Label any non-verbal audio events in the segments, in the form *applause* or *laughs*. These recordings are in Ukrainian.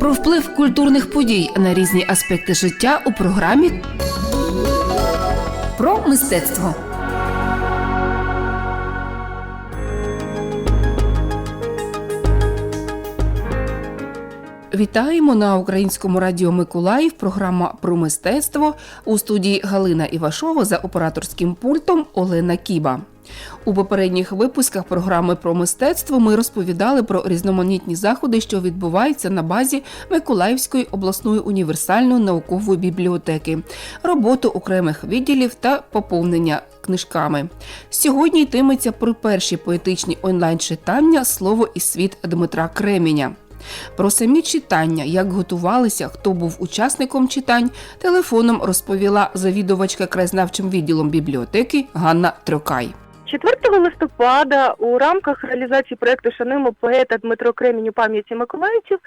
Про вплив культурних подій на різні аспекти життя у програмі про мистецтво. Вітаємо на українському радіо Миколаїв. Програма про мистецтво у студії Галина Івашова за операторським пультом Олена Кіба. У попередніх випусках програми про мистецтво ми розповідали про різноманітні заходи, що відбуваються на базі Миколаївської обласної універсальної наукової бібліотеки, роботу окремих відділів та поповнення книжками. Сьогодні йтиметься про перші поетичні онлайн-читання Слово і світ Дмитра Креміня. Про самі читання, як готувалися, хто був учасником читань, телефоном розповіла завідувачка краєзнавчим відділом бібліотеки Ганна Трокай. 4 листопада у рамках реалізації проекту Шануємо поета Дмитро Кремінь пам'яті миколаївців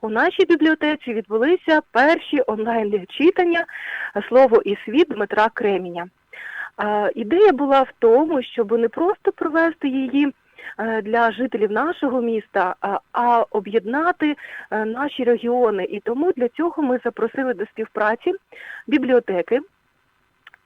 у нашій бібліотеці відбулися перші онлайн читання Слово і світ Дмитра Креміня. Е, Ідея була в тому, щоб не просто провести її е, для жителів нашого міста, а- а об'єднати е, наші регіони. І тому для цього ми запросили до співпраці бібліотеки.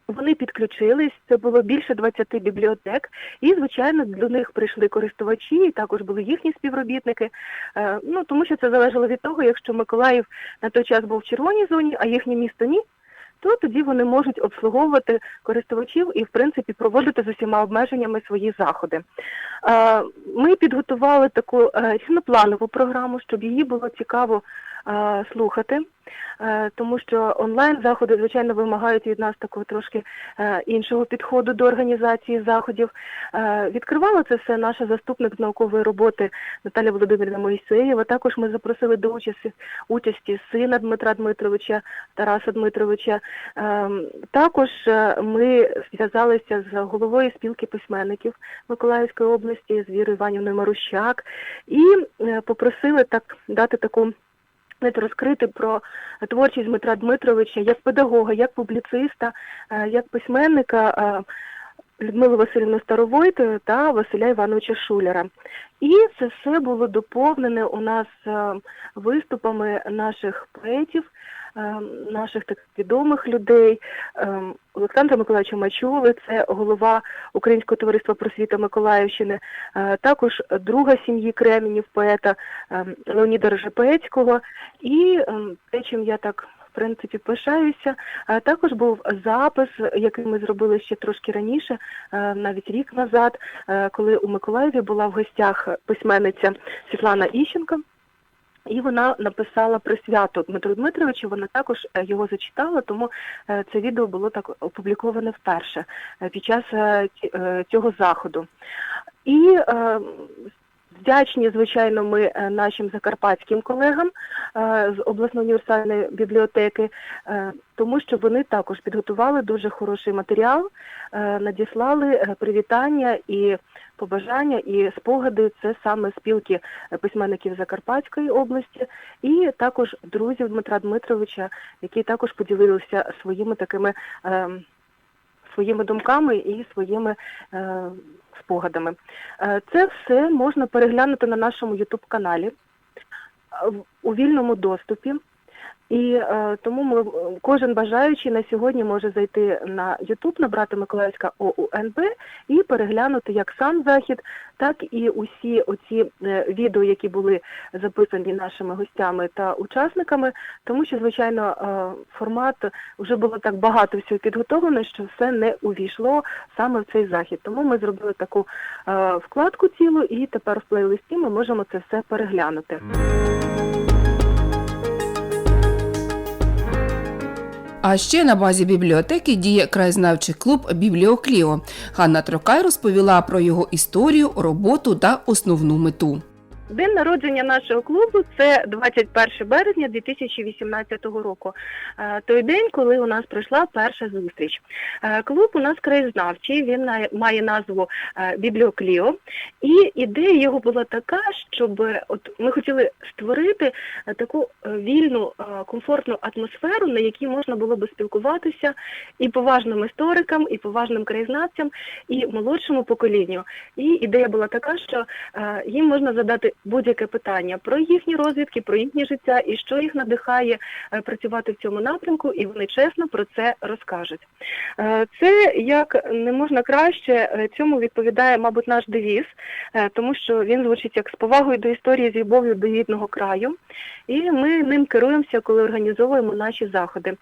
Вони підключились, це було більше 20 бібліотек, і звичайно до них прийшли користувачі, також були їхні співробітники. Е, Ну тому що це залежало від того, якщо Миколаїв на той час був в червоній зоні, а їхнє місто ні, то тоді вони можуть обслуговувати користувачів і в принципі проводити з усіма обмеженнями свої заходи. Е, Ми підготували таку е, різнопланову програму, щоб її було цікаво слухати. Е, тому що онлайн заходи, звичайно, вимагають від нас такого трошки е, іншого підходу до організації заходів. Е, Відкривала це все наша заступник з наукової роботи Наталя Володимирівна Моїсеєва. Також ми запросили до участі участі сина Дмитра Дмитровича, Тараса Дмитровича. Також ми зв'язалися з головою спілки письменників Миколаївської області з Вірою Іванівною Марущак і попросили так дати таку знаєте, розкрити про творчість Дмитра Дмитровича як педагога, як публіциста, е, як письменника Людмили Людмилу Васильівну Старовойтою та Василя Івановича Шуляра. І це все було доповнене у нас е, виступами наших поетів, е, наших так відомих людей. Е, Олександра Миколаївича Мачули, це голова Українського товариства просвіта Миколаївщини, е, також друга сім'ї Кремінів, поета е, Леоніда Рожепецького. І ем, те, чим я так в принципі пишаюся, е, також був запис, який ми зробили ще трошки раніше, е, навіть рік назад, коли у Миколаєві була в гостях письменниця Світлана Іщенко. І вона написала присвяту Дмитру Дмитровичу, вона також е, його зачитала, тому е, це відео було так опубліковане вперше е, під час цього заходу. І вдячні, звичайно, ми е, нашим закарпатським колегам е, з обласної універсальної бібліотеки, е, тому що вони також підготували дуже хороший матеріал, надіслали привітання і побажання і спогади. Це саме спілки письменників Закарпатської області, і також друзів Дмитра Дмитровича, які також поділилися своїми такими. Е, Своїми думками і своїми е, спогадами. Е, Це все можна переглянути на нашому youtube каналі у вільному доступі. І е, тому ми, кожен бажаючий на сьогодні може зайти на YouTube, набрати Миколаївська ОУНБ і переглянути як сам захід, так і усі оці е, відео, які були записані нашими гостями та учасниками, тому що, звичайно, е, формат вже було так багато всього підготовлено, що все не увійшло саме в цей захід. Тому ми зробили таку е, вкладку цілу, і тепер в плейлисті ми можемо це все переглянути. А ще на базі бібліотеки діє краєзнавчий клуб Бібліокліо. Ганна Трокай розповіла про його історію, роботу та основну мету. День народження нашого клубу це 21 березня 2018 року. Е, Той день, коли у нас пройшла перша зустріч. Е, Клуб у нас краєзнавчий, він має назву е, Бібліокліо. І ідея його була така, щоб от ми хотіли створити таку вільну, комфортну атмосферу, на якій можна було би спілкуватися і поважним історикам, і поважним краєзнавцям, і молодшому поколінню. І ідея була така, що їм можна задати будь-яке питання про їхні розвідки, про їхнє життя і що їх надихає е, працювати в цьому напрямку, і вони чесно про це розкажуть. Е, Це як не можна краще, е, цьому відповідає, мабуть, наш девіз, тому що він звучить як з повагою до історії, з любов'ю до рідного краю, і ми ним керуємося, коли організовуємо наші заходи.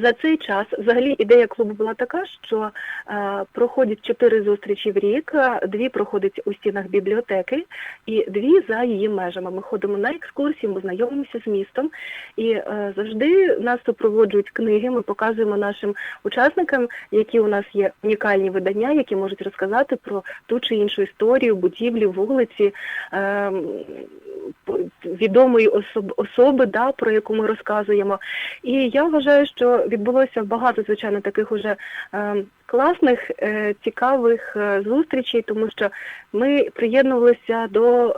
За цей час взагалі ідея клубу була така, що е, проходять чотири зустрічі в рік, е, дві проходять у стінах бібліотеки і дві за її межами. Ми ходимо на екскурсії, ми знайомимося з містом, і е, завжди нас супроводжують книги. Ми показуємо нашим учасникам, які у нас є унікальні видання, які можуть розказати про ту чи іншу історію, будівлі, вулиці. Е, відомої особ, особи, да, про яку ми розказуємо. І я вважаю, що відбулося багато, звичайно, таких уже е, класних, е, цікавих е, зустрічей, тому що ми приєднувалися до,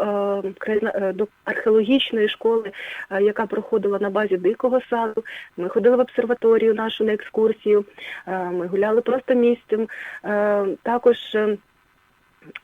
е, е, до археологічної школи, е, яка проходила на базі Дикого саду. Ми ходили в обсерваторію нашу на екскурсію, е, ми гуляли просто місцем. Е, також е,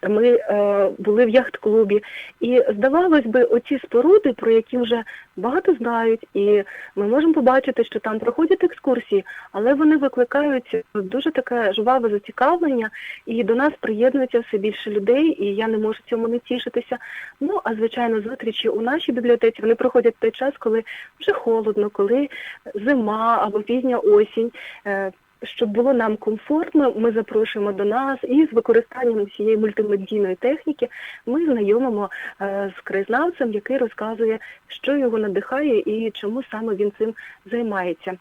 ми е, були в яхт-клубі, і здавалось би, оці споруди, про які вже багато знають, і ми можемо побачити, що там проходять екскурсії, але вони викликають дуже таке жваве зацікавлення, і до нас приєднується все більше людей, і я не можу цьому не тішитися. Ну а звичайно, зустрічі у нашій бібліотеці вони проходять той час, коли вже холодно, коли зима або пізня осінь. Е, щоб було нам комфортно, ми запрошуємо до нас і з використанням цієї мультимедійної техніки ми знайомимо е, з краєзнавцем, який розказує, що його надихає і чому саме він цим займається.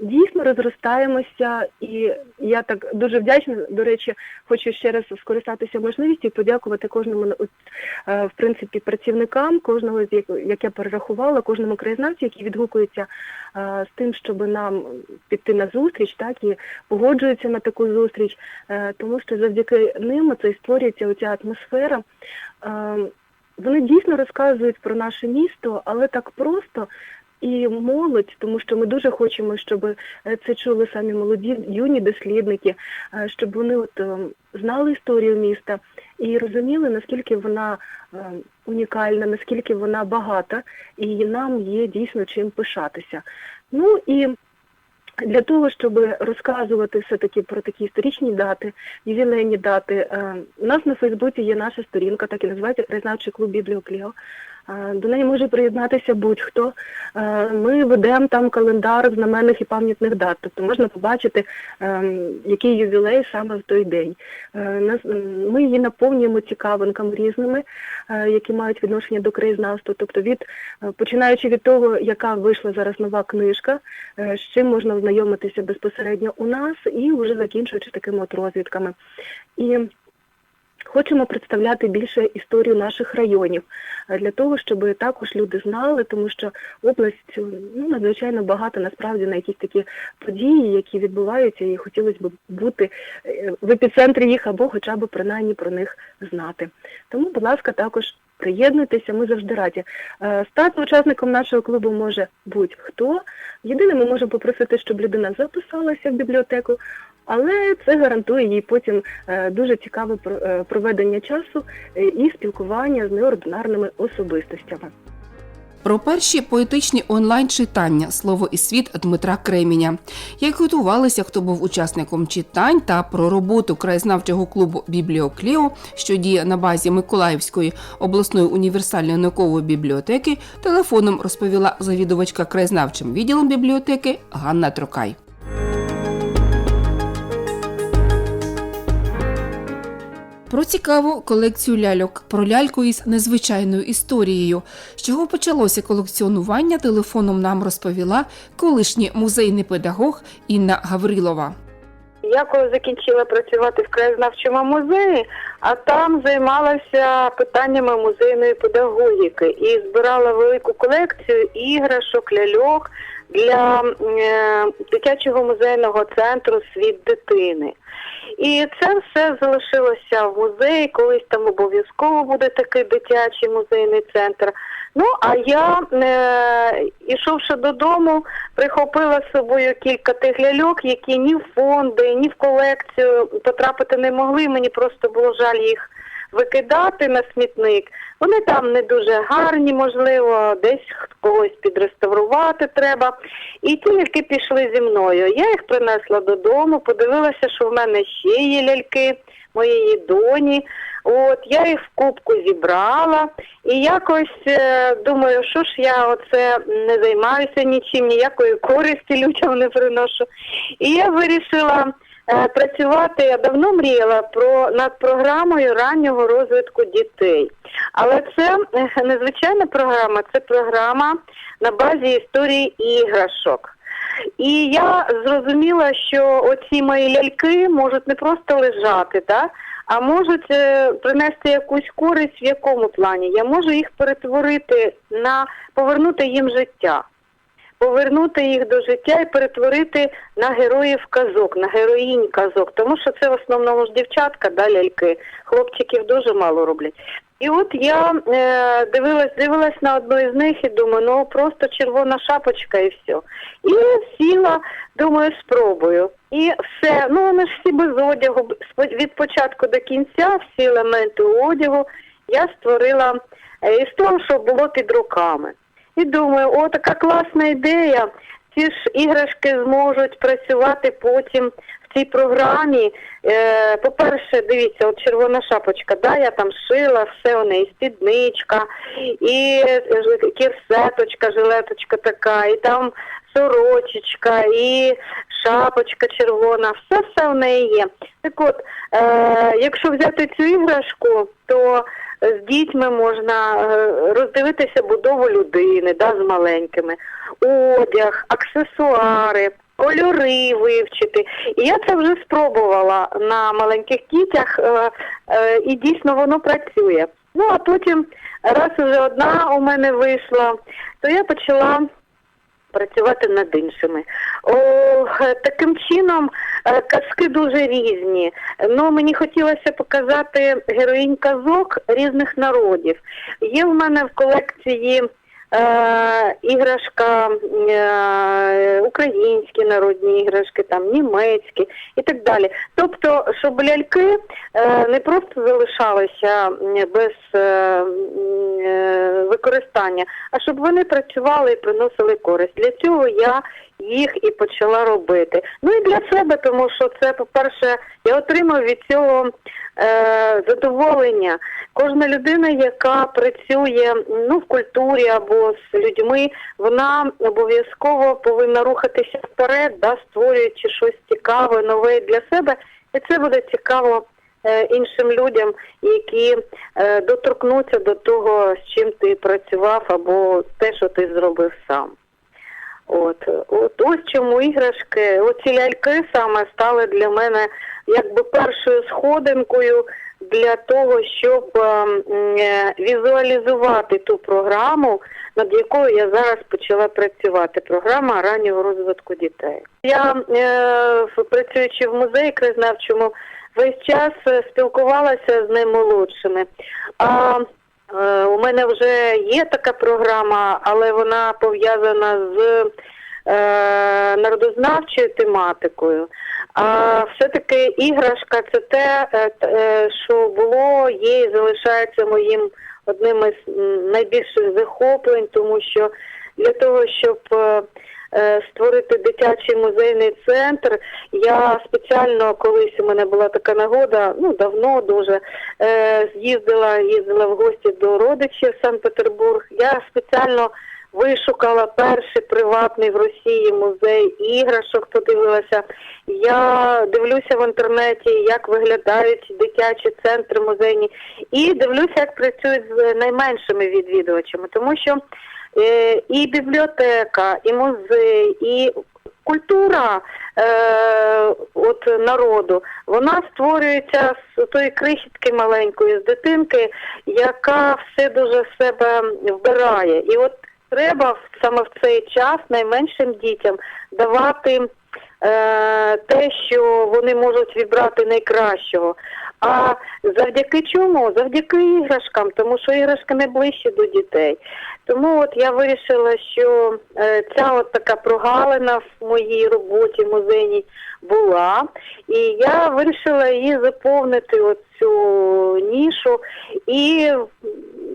Дійсно розростаємося, і я так дуже вдячна. До речі, хочу ще раз скористатися можливістю і подякувати кожному е, в принципі працівникам, кожного з як, я перерахувала, кожному краєзнавцю, який відгукується е, з тим, щоб нам піти на зустріч, так і погоджується на таку зустріч, е, тому що завдяки ним це і створюється оця атмосфера. Вони дійсно розказують про наше місто, але так просто. І молодь, тому що ми дуже хочемо, щоб е, це чули самі молоді юні дослідники, е, щоб вони от е, знали історію міста і розуміли, наскільки вона унікальна, наскільки вона багата, і нам є дійсно чим пишатися. Ну і для того, щоб розказувати все-таки про такі історичні дати, ювілейні дати, у нас на Фейсбуці є наша сторінка, так і називається Краєзнавчий клуб Бібліокліо. Е, До неї може приєднатися будь-хто. Е, Ми ведемо там календар знаменних і пам'ятних дат, тобто можна побачити, е, який ювілей саме в той день. Ми її наповнюємо цікавинками різними, які мають відношення до краєзнавства, тобто від починаючи від того, яка вийшла зараз нова книжка, з чим можна ознайомитися безпосередньо у нас, і вже закінчуючи такими от розвідками. І Хочемо представляти більше історію наших районів е, для того, щоб також люди знали, тому що область ну надзвичайно багато насправді на якісь такі події, які відбуваються, і хотілося б бути е, в епіцентрі їх або хоча б принаймні про них знати. Тому, будь ласка, також приєднуйтеся, ми завжди раді. Е, Стати учасником нашого клубу може будь-хто. Єдине, ми можемо попросити, щоб людина записалася в бібліотеку, але це гарантує їй потім е, дуже цікаве е, проведення часу е, і спілкування з неординарними особистостями. Про перші поетичні онлайн-читання Слово і світ Дмитра Креміня, як готувалися, хто був учасником читань та про роботу краєзнавчого клубу Бібліокліо, що діє на базі Миколаївської обласної універсальної наукової бібліотеки, телефоном розповіла завідувачка краєзнавчим відділом бібліотеки Ганна Трокай. Про цікаву колекцію ляльок, про ляльку із незвичайною історією. З чого почалося колекціонування, телефоном нам розповіла колишній музейний педагог Інна Гаврилова. Я коли закінчила працювати в краєзнавчому музеї, а там займалася питаннями музейної педагогіки і збирала велику колекцію іграшок, ляльок для е, дитячого музейного центру Світ дитини. І це все залишилося в музеї, колись там обов'язково буде такий дитячий музейний центр. Ну, а я, е, ішовши додому, прихопила з собою кілька тих ляльок, які ні в фонди, ні в колекцію потрапити не могли. Мені просто було жаль їх викидати на смітник. Вони там не дуже гарні, можливо, десь когось підреставрувати треба. І ті ляльки пішли зі мною. Я їх принесла додому, подивилася, що в мене ще є ляльки моєї доні. От я їх в кубку зібрала і якось е, думаю, що ж я оце не займаюся нічим, ніякої користі *laughs* людям не приношу. І я вирішила працювати. Я давно мріяла про над програмою раннього розвитку дітей. Але це е, незвичайна програма, це програма на базі історії іграшок. І я зрозуміла, що оці мої ляльки можуть не просто лежати, да, а можуть е, принести якусь користь в якому плані. Я можу їх перетворити на повернути їм життя, повернути їх до життя і перетворити на героїв казок, на героїнь казок. Тому що це в основному ж дівчатка, да, ляльки. Хлопчиків дуже мало роблять. І от я е, дивилась, дивилась на одну із них і думаю, ну просто червона шапочка і все. І сіла, думаю, спробую. І все, ну вони ж всі без одягу, від початку до кінця, всі елементи одягу я створила е, із того, що було під руками. І думаю, о, така класна ідея. Ці ж іграшки зможуть працювати потім в цій програмі. Е, по-перше, дивіться, от червона шапочка, да, я там шила, все у неї спідничка, і е, кірсеточка, жилеточка така, і там сорочечка, і шапочка червона, все все в неї є. Так от, е, якщо взяти цю іграшку, то з дітьми можна е, роздивитися будову людини да, з маленькими, одяг, аксесуари, кольори вивчити. І я це вже спробувала на маленьких дітях, е, е, і дійсно воно працює. Ну а потім, раз уже одна у мене вийшла, то я почала працювати над іншими. О, е, таким чином е, казки дуже різні. Ну, мені хотілося показати героїнь казок різних народів. Є в мене в колекції е, іграшка е, українські народні іграшки, там німецькі і так далі. Тобто, щоб ляльки е, не просто залишалися без використання, а щоб вони працювали і приносили користь. Для цього я їх і почала робити. Ну і для себе, тому що це, по-перше, я отримав від цього е, задоволення. Кожна людина, яка працює ну, в культурі або з людьми, вона обов'язково повинна рухатися вперед, да, створюючи щось цікаве, нове для себе, і це буде цікаво е, іншим людям, які е, доторкнуться до того, з чим ти працював, або те, що ти зробив сам. От, от ось чому іграшки, оці ляльки саме стали для мене якби першою сходинкою для того, щоб е, е, візуалізувати ту програму, над якою я зараз почала працювати. Програма раннього розвитку дітей. Я е, працюючи в музеї краєзнавчому, весь час е, спілкувалася з наймолодшими. А У мене вже є така програма, але вона пов'язана з е, народознавчою тематикою. А все-таки іграшка це те, е, е, що було, є і залишається моїм одним із найбільших захоплень, тому що для того, щоб е, е, створити дитячий музейний центр. Я спеціально колись у мене була така нагода, ну давно дуже е, з'їздила, їздила в гості до родичів в Санкт-Петербург. Я спеціально вишукала перший приватний в Росії музей іграшок, подивилася. Я дивлюся в інтернеті, як виглядають дитячі центри музейні, і дивлюся, як працюють з найменшими відвідувачами, тому що е, і бібліотека, і музей, і культура е, от народу, вона створюється з тої крихітки маленької, з дитинки, яка все дуже в себе вбирає. І от треба саме в цей час найменшим дітям давати е, те, що вони можуть відбрати найкращого. А завдяки чому? Завдяки іграшкам, тому що іграшки найближчі до дітей. Тому от я вирішила, що е, ця от така прогалина в моїй роботі музейній була, і я вирішила її заповнити от цю нішу. І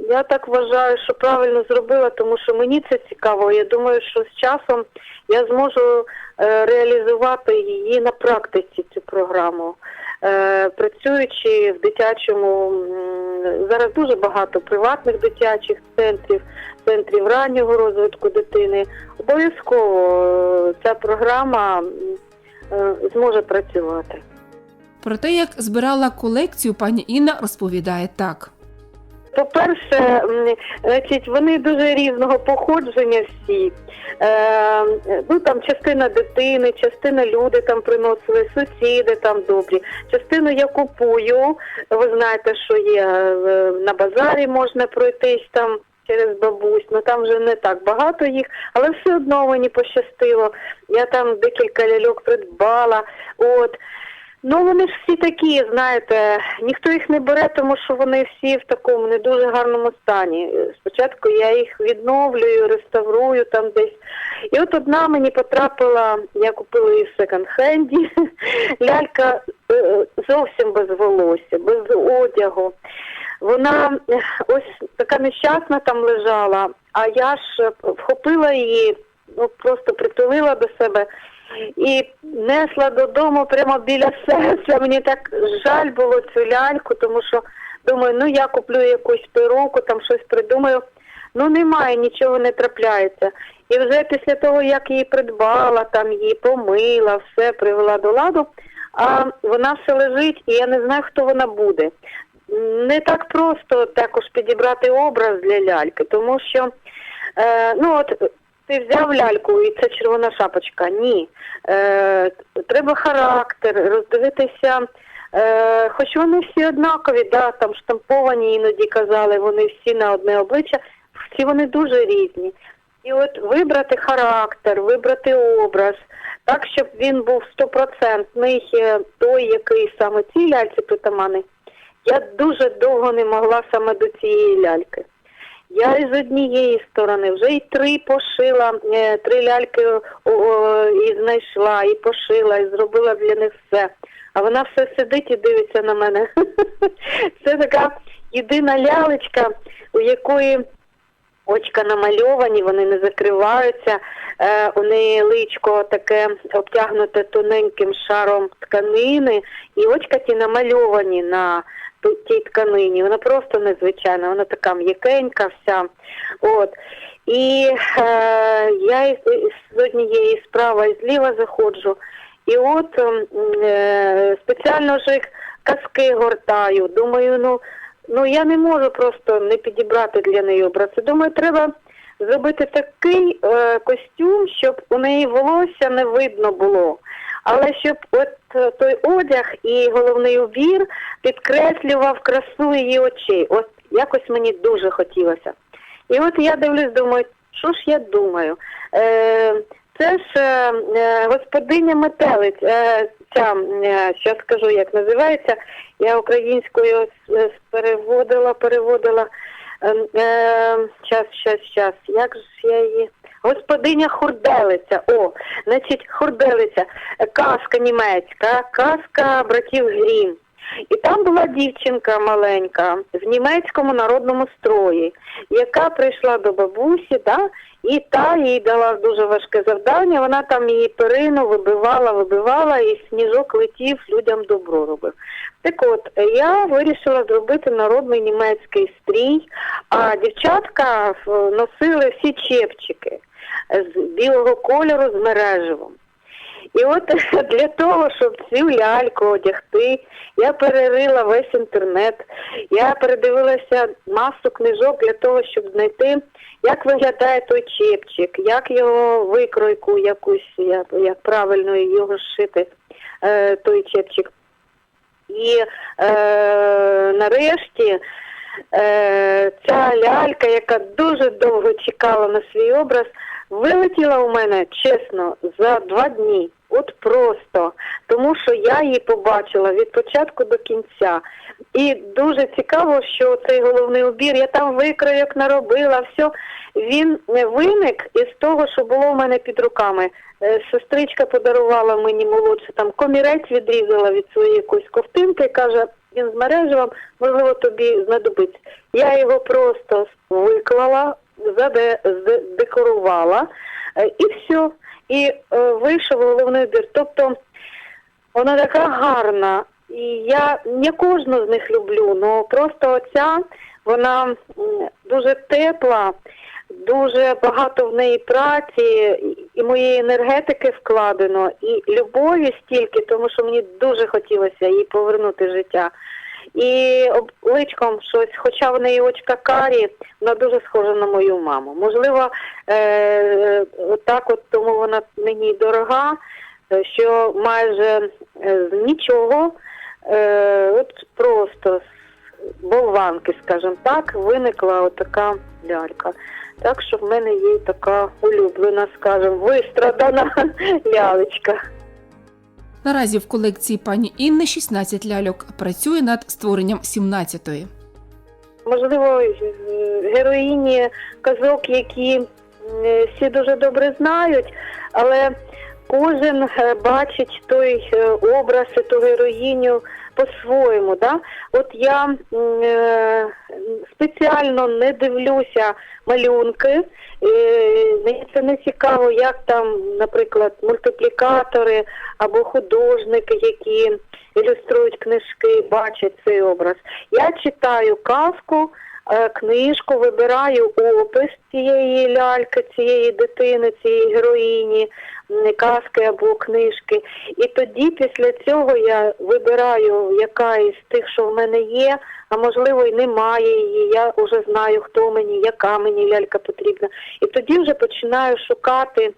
я так вважаю, що правильно зробила, тому що мені це цікаво. Я думаю, що з часом я зможу е, реалізувати її на практиці цю програму. Е, працюючи в дитячому, зараз дуже багато приватних дитячих центрів, центрів раннього розвитку дитини. Обов'язково е, ця програма е, зможе працювати. Про те, як збирала колекцію, пані Інна розповідає так. По-перше, значить, вони дуже різного походження всі. Е, ну там частина дитини, частина люди там приносили, сусіди там добрі. Частину я купую. Ви знаєте, що є е, на базарі можна пройтись там через бабусь, ну там вже не так багато їх, але все одно мені пощастило. Я там декілька ляльок придбала. От. Ну, вони ж всі такі, знаєте, ніхто їх не бере, тому що вони всі в такому не дуже гарному стані. Спочатку я їх відновлюю, реставрую там десь. І от одна мені потрапила, я купила її в секонд-хенді, *laughs* лялька е, зовсім без волосся, без одягу. Вона е, ось така нещасна там лежала, а я ж е, вхопила її, ну просто притулила до себе і несла додому прямо біля серця. Мені так жаль було цю ляльку, тому що думаю, ну я куплю якусь перуку, там щось придумаю. Ну немає, нічого не трапляється. І вже після того, як її придбала, там її помила, все привела до ладу, а вона все лежить, і я не знаю, хто вона буде. Не так просто також підібрати образ для ляльки, тому що е, ну от ти взяв ляльку і це червона шапочка. Ні. Е, треба характер, роздивитися. Е, хоч вони всі однакові, да, там штамповані іноді казали, вони всі на одне обличчя, всі вони дуже різні. І от вибрати характер, вибрати образ, так, щоб він був стопроцентний, е, той, який саме цій ляльці притаманий. Я дуже довго не могла саме до цієї ляльки. Я із однієї сторони вже і три пошила, е, три ляльки о, і знайшла, і пошила, і зробила для них все. А вона все сидить і дивиться на мене. *laughs* Це така єдина лялечка, у якої очка намальовані, вони не закриваються. Е, у неї личко таке обтягнуте тоненьким шаром тканини, і очка ті намальовані на тій тканині. Вона просто незвичайна, вона така м'якенька вся. От. І е, я із однієї справа і зліва заходжу. І от е, спеціально ж їх казки гортаю. Думаю, ну, ну я не можу просто не підібрати для неї образ. Думаю, треба зробити такий е, костюм, щоб у неї волосся не видно було. Але щоб от е, той одяг і головний убір підкреслював красу її очей. От якось мені дуже хотілося. І от я дивлюсь, думаю, що ж я думаю? Е, це ж е, е, господиня метелиць, е, ця, е, що скажу, як називається, я українською е, переводила, переводила. Е, е, час, час, час. Як ж я її? Господиня Хурделиця. О, значить, Хурделиця, е, казка німецька, казка братів Грім. І там була дівчинка маленька в німецькому народному строї, яка прийшла до бабусі, да, і та їй дала дуже важке завдання. Вона там її перину вибивала, вибивала, і сніжок летів, людям добро робив. Так от, я вирішила зробити народний німецький стрій, а дівчатка е, носили всі чепчики з білого кольору з мереживом. І от *laughs* для того, щоб цю ляльку одягти, я перерила весь інтернет, я передивилася масу книжок для того, щоб знайти, як виглядає той чепчик, як його викройку якусь, як, як правильно його зшити, е, той чепчик. І е, нарешті е, ця лялька, яка дуже довго чекала на свій образ, вилетіла у мене чесно за два дні. От просто, тому що я її побачила від початку до кінця. І дуже цікаво, що цей головний убір, я там викройок наробила, все. Він е, виник із того, що було в мене під руками. Е, Сестричка подарувала мені молодше, там комірець відрізала від своєї якоїсь ковтинки, каже, він з мережевим, можливо, тобі знадобиться. Я його просто виклала, заде, здекорувала е, і все. І е, вийшов головний убір. Тобто вона така гарна. І я не кожну з них люблю, але просто оця, вона дуже тепла, дуже багато в неї праці, і моєї енергетики вкладено, і любові стільки, тому що мені дуже хотілося їй повернути життя. І обличком щось, хоча в неї очка карі, вона дуже схожа на мою маму. Можливо, е, так от тому вона мені дорога, е, що майже е, з нічого, е, от просто з болванки, скажімо так, виникла отака лялька. Так що в мене є така улюблена, скажімо, вистрадана *laughs* лялечка. Наразі в колекції пані Інни 16 ляльок працює над створенням 17-ї. можливо, е, героїні казок, які е, всі дуже добре знають, але кожен е, бачить той образ і ту героїню по-своєму. Да? От я е, спеціально не дивлюся малюнки. Е, Мені це не цікаво, як там, наприклад, мультиплікатори або художники, які ілюструють книжки, бачать цей образ. Я читаю казку, е, книжку, вибираю опис цієї ляльки, цієї дитини, цієї героїні, казки або книжки. І тоді після цього я вибираю, яка із тих, що в мене є, а можливо і немає її. Я вже знаю, хто мені, яка мені лялька потрібна. І тоді вже починаю шукати,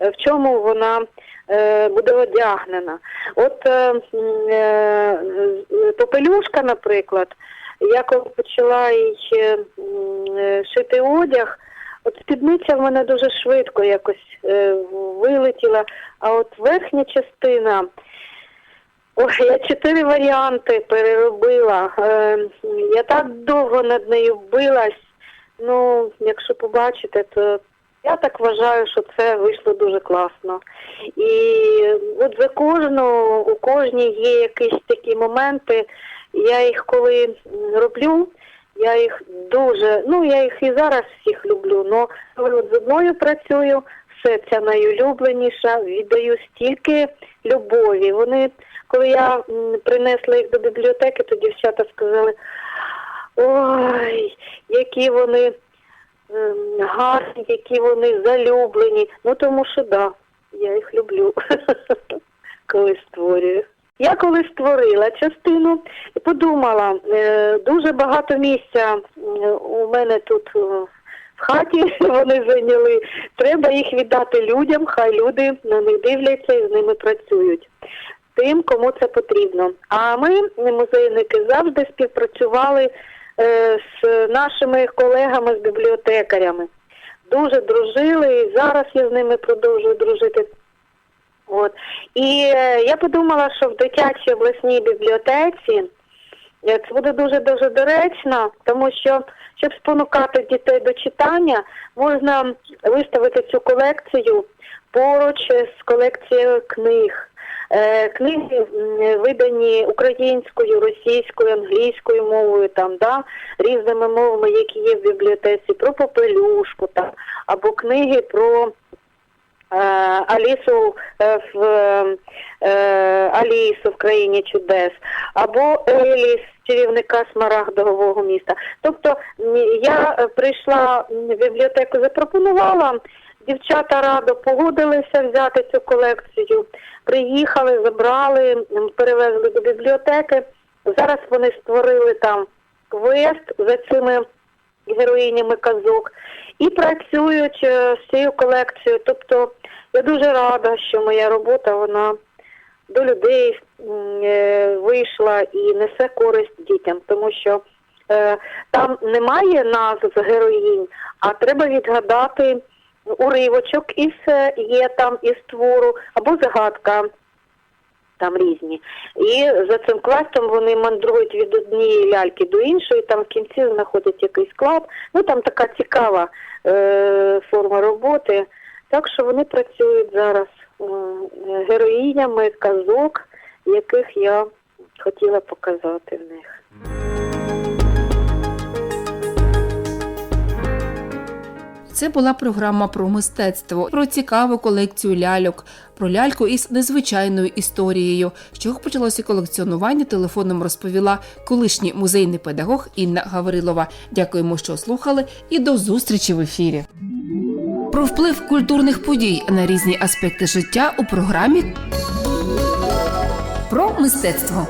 е, в чому вона е, буде одягнена. От е, е, попелюшка, наприклад, я коли почала їй шити одяг, от спідниця в мене дуже швидко якось е, вилетіла, а от верхня частина. Ой, я чотири варіанти переробила. Е, я так довго над нею билась. Ну, якщо побачите, то я так вважаю, що це вийшло дуже класно. І от за кожну, у кожній є якісь такі моменти. Я їх коли роблю, я їх дуже, ну я їх і зараз всіх люблю, але коли з одною працюю, все ця найулюбленіша, віддаю стільки любові. Вони, коли я принесла їх до бібліотеки, то дівчата сказали, ой, які вони ем, гарні, які вони залюблені. Ну тому що да, я їх люблю, *laughs* коли створюю. Я коли створила частину, подумала, е, дуже багато місця у мене тут е, в хаті *laughs* вони зайняли. Треба їх віддати людям, хай люди на них дивляться і з ними працюють. Тим, кому це потрібно. А ми, музейники, завжди співпрацювали е, з нашими колегами, з бібліотекарями. Дуже дружили, і зараз я з ними продовжую дружити. От. І е, я подумала, що в дитячій обласній бібліотеці е, це буде дуже дуже доречно, тому що щоб спонукати дітей до читання, можна виставити цю колекцію поруч з колекцією книг. Е, Книги видані українською, російською, англійською мовою, там, да, різними мовами, які є в бібліотеці, про попелюшку, там, або книги про Алісу е, в е, Алісу в країні чудес, або Еліс, чарівника Смарагдового міста. Тобто я е, прийшла в бібліотеку, запропонувала. Дівчата радо погодилися взяти цю колекцію, приїхали, забрали, перевезли до бібліотеки. Зараз вони створили там квест за цими героїнями казок і працюють е, з цією колекцією. Тобто я дуже рада, що моя робота вона до людей е, вийшла і несе користь дітям, тому що е, там немає назв героїнь, а треба відгадати уривочок із е, є там із твору або загадка. Там різні. І за цим квестом вони мандрують від однієї ляльки до іншої, там в кінці знаходять якийсь склад. Ну там така цікава е, форма роботи. Так що вони працюють зараз е, героїнями казок, яких я хотіла показати в них. Це була програма про мистецтво, про цікаву колекцію ляльок, про ляльку із незвичайною історією. З чого почалося колекціонування, телефоном розповіла колишній музейний педагог Інна Гаврилова. Дякуємо, що слухали, і до зустрічі в ефірі. Про вплив культурних подій на різні аспекти життя у програмі про мистецтво.